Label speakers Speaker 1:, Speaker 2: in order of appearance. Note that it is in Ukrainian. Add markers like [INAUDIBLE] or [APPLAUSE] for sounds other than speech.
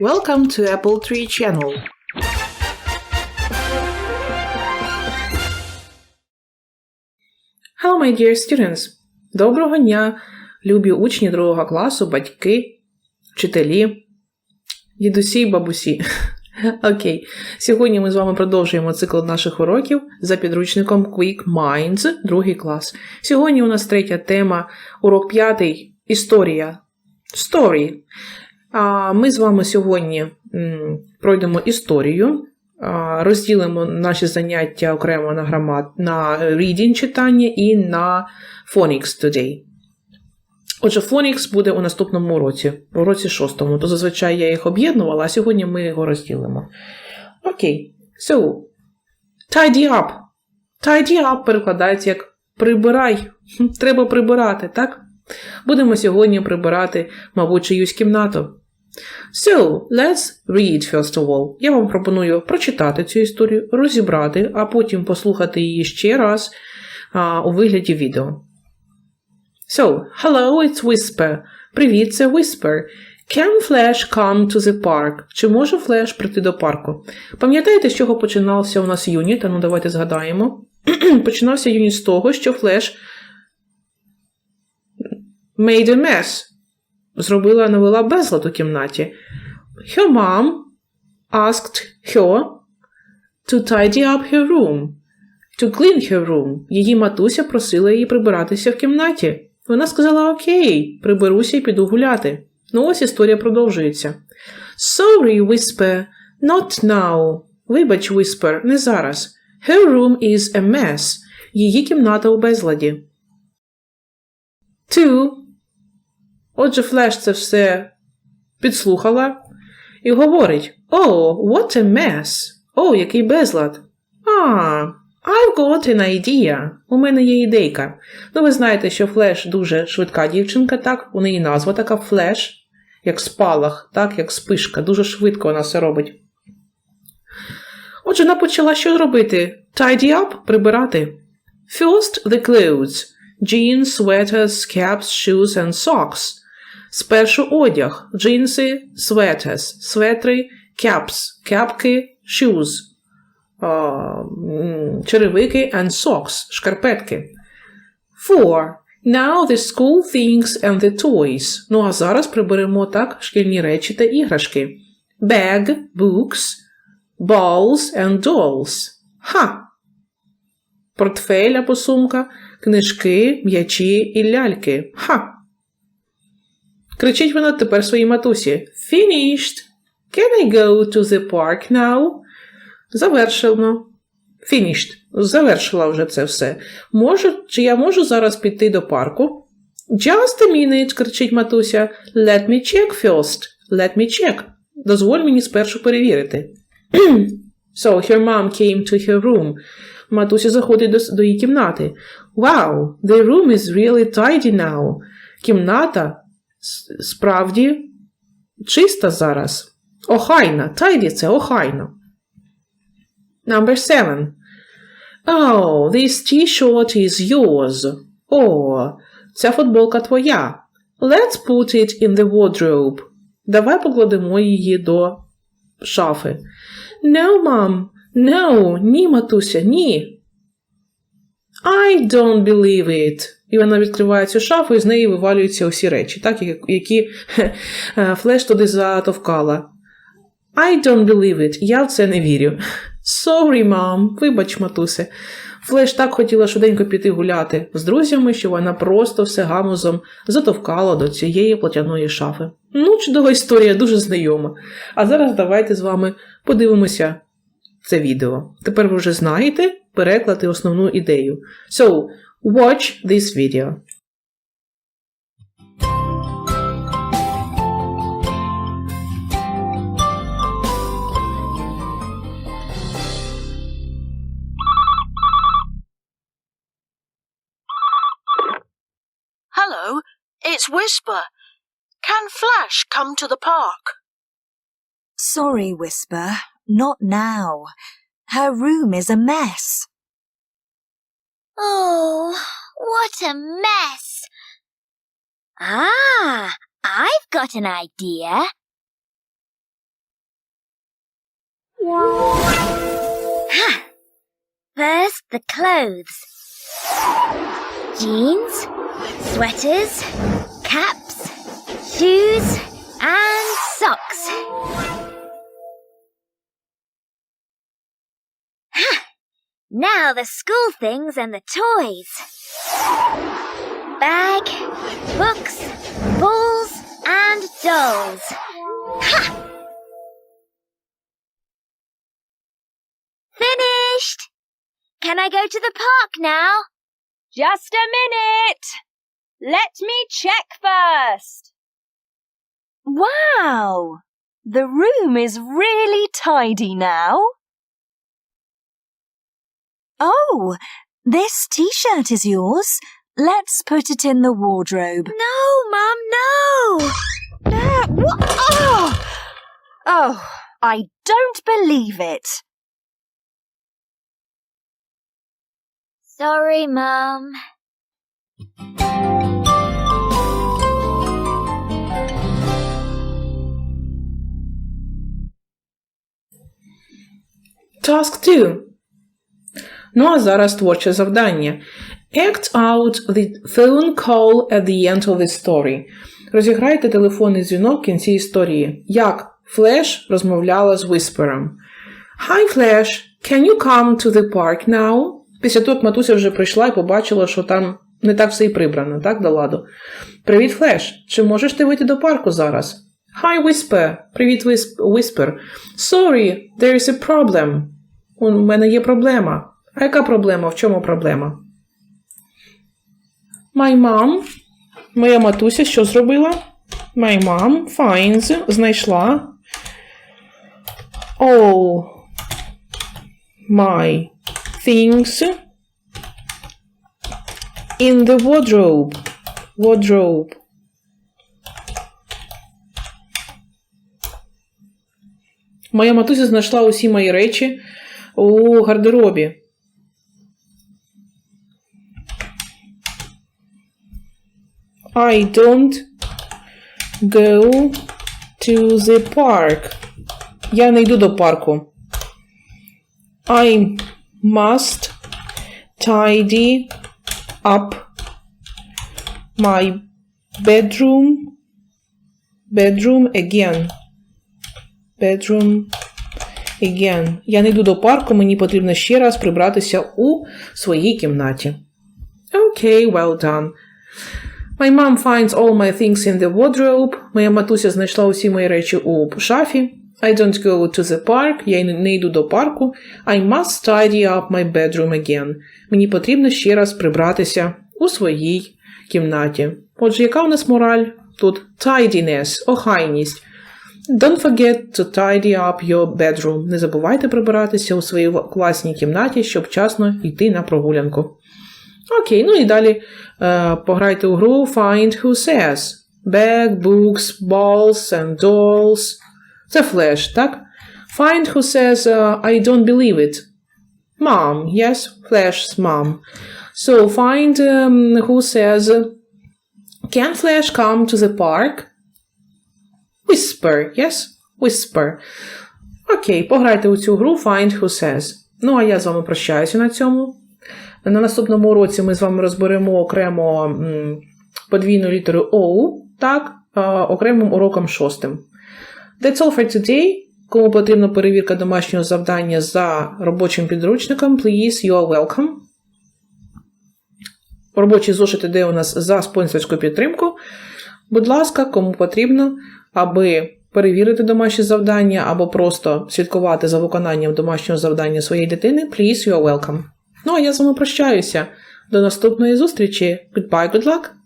Speaker 1: Welcome to Apple Tree Channel. Hello, my dear students! Доброго дня, любі учні другого класу, батьки, вчителі, дідусі і бабусі. [LAUGHS] Окей, сьогодні ми з вами продовжуємо цикл наших уроків за підручником Quick Minds, другий клас. Сьогодні у нас третя тема, урок п'ятий, історія. Story. Ми з вами сьогодні пройдемо історію, розділимо наші заняття окремо на грамат, на reading читання і на phonics today. Отже, phonics буде у наступному уроці, у році шостому. То зазвичай я їх об'єднувала, а сьогодні ми його розділимо. Окей. So, tidy up. Tidy up перекладається як прибирай. Треба прибирати, так? Будемо сьогодні прибирати, мабуть, чиюсь кімнату. So, let's read first of all. Я вам пропоную прочитати цю історію, розібрати, а потім послухати її ще раз а, у вигляді відео. So, hello, it's Whisper. Привіт, це Whisper. Can Flash come to the park? Чи може Флеш прийти до парку? Пам'ятаєте, з чого починався у нас юніт? Ну, давайте згадаємо. [CLEARS THROAT] починався юніт з того, що Флеш made a mess. Зробила, навела безлад у кімнаті. Her mom asked her to tidy up her room. To clean her room. Її матуся просила її прибиратися в кімнаті. Вона сказала окей, приберуся і піду гуляти. Ну ось історія продовжується. Sorry, Whisper, not now. Вибач, Whisper, не зараз. Her room is a mess. Її кімната у безладі. Two. Отже, Флеш це все підслухала і говорить: Oh, what a mess! О, який безлад! А, I've got an idea. У мене є ідейка. Ну, ви знаєте, що Флеш дуже швидка дівчинка, так? У неї назва така Флеш, як спалах, так, як спишка. Дуже швидко вона все робить. Отже, вона почала що робити? Tidy up, прибирати. First, the clothes. Jeans, sweaters, caps, shoes and socks. Спершу одяг, джинси, sweaters, светри, caps, кепки, shoes, черевики and socks, шкарпетки. Four. Now the school things and the toys. Ну а зараз приберемо так шкільні речі та іграшки. Bag, books, balls and dolls. Ха! Портфель або сумка, книжки, м'ячі і ляльки. Ха! Кричить вона тепер своїй матусі. Finished! Can I go to the park now? Завершено. Finished. Завершила вже це все. Можу, чи я можу зараз піти до парку? Just a minute, кричить матуся. Let me check first. Let me check. Дозволь мені спершу перевірити. [CLEARS THROAT] so her mom came to her room. Матуся заходить до, до її кімнати. Wow, the room is really tidy now. Кімната справді чиста зараз. Охайна. Tidy – це охайно. Number seven. Oh, this t-shirt is yours. О, ця футболка твоя. Let's put it in the wardrobe. Давай покладемо її до шафи. No, mom. No, ні, матуся, ні. I don't believe it. І вона відкриває цю шафу, і з неї вивалюються усі речі, так, які е, флеш туди затовкала. I don't believe it. Я в це не вірю. Sorry, mom. Вибач, матусе. Флеш так хотіла швиденько піти гуляти з друзями, що вона просто все гамузом затовкала до цієї платяної шафи. Ну, чудова історія, дуже знайома. А зараз давайте з вами подивимося це відео. Тепер ви вже знаєте переклад і основну ідею. So, watch this video.
Speaker 2: Hello, it's Whisper. Can Flash come to the park?
Speaker 3: Sorry, Whisper, not now. Her room is a mess.
Speaker 4: Oh, what a mess! Ah, I've got an idea. First, the clothes jeans, sweaters, caps, shoes, and socks. Now the school things and the toys bag, books, balls, and dolls. Ha! Finished! Can I go to the park now?
Speaker 5: Just a minute! Let me check first. Wow! The room is really tidy now.
Speaker 3: Oh, this t-shirt is yours. Let's put it in the wardrobe.
Speaker 4: No, Mum, no!
Speaker 3: What? Oh! oh, I don't believe it.
Speaker 4: Sorry, Mum.
Speaker 1: Task 2. Ну а зараз творче завдання. Act out the phone call at the end of the story. Розіграйте телефонний дзвінок в кінці історії. Як Флеш розмовляла з Виспером. Hi, Flash, can you come to the park now? Після того, як матуся вже прийшла і побачила, що там не так все і прибрано, так, до ладу. Привіт, Флеш. Чи можеш ти вийти до парку зараз? Hi, Whisper. Привіт, Whisp- Whisper. Sorry, there is a problem. У мене є проблема. А яка проблема? В чому проблема? My mom. Моя матуся що зробила? My mom finds. Знайшла. All my things in the wardrobe. Wardrobe. Моя матуся знайшла усі мої речі у гардеробі. I don't go to the park. Я не йду до парку. I must tidy up my bedroom bedroom again. Bedroom again. Я не йду до парку, мені потрібно ще раз прибратися у своїй кімнаті. Okay, well done. My mom finds all my things in the wardrobe. Моя матуся знайшла усі мої речі у шафі. I don't go to the park. Я не йду до парку. I must tidy up my bedroom again. Мені потрібно ще раз прибратися у своїй кімнаті. Отже, яка у нас мораль? Тут tidiness, охайність. Don't forget to tidy up your bedroom. Не забувайте прибиратися у своїй класній кімнаті, щоб вчасно йти на прогулянку. Окей, ну і далі е, пограйте у гру Find Who Says. Bag, books, balls and dolls. Це флеш, так? Find who says uh, I don't believe it. Mom, yes, Flash's mom. So find um, who says Can Flash come to the park? Whisper, yes? Whisper. Окей, пограйте у цю гру Find Who Says. Ну, а я з вами прощаюся на цьому. На наступному уроці ми з вами розберемо окремо подвійну літеру O, так, окремим уроком шостим. That's all for today. Кому потрібна перевірка домашнього завдання за робочим підручником, please, you are welcome. Робочі зошити де у нас за спонсорську підтримку. Будь ласка, кому потрібно, аби перевірити домашнє завдання або просто слідкувати за виконанням домашнього завдання своєї дитини, please, you are welcome. Ну а я з вами прощаюся. До наступної зустрічі. Goodbye, good luck!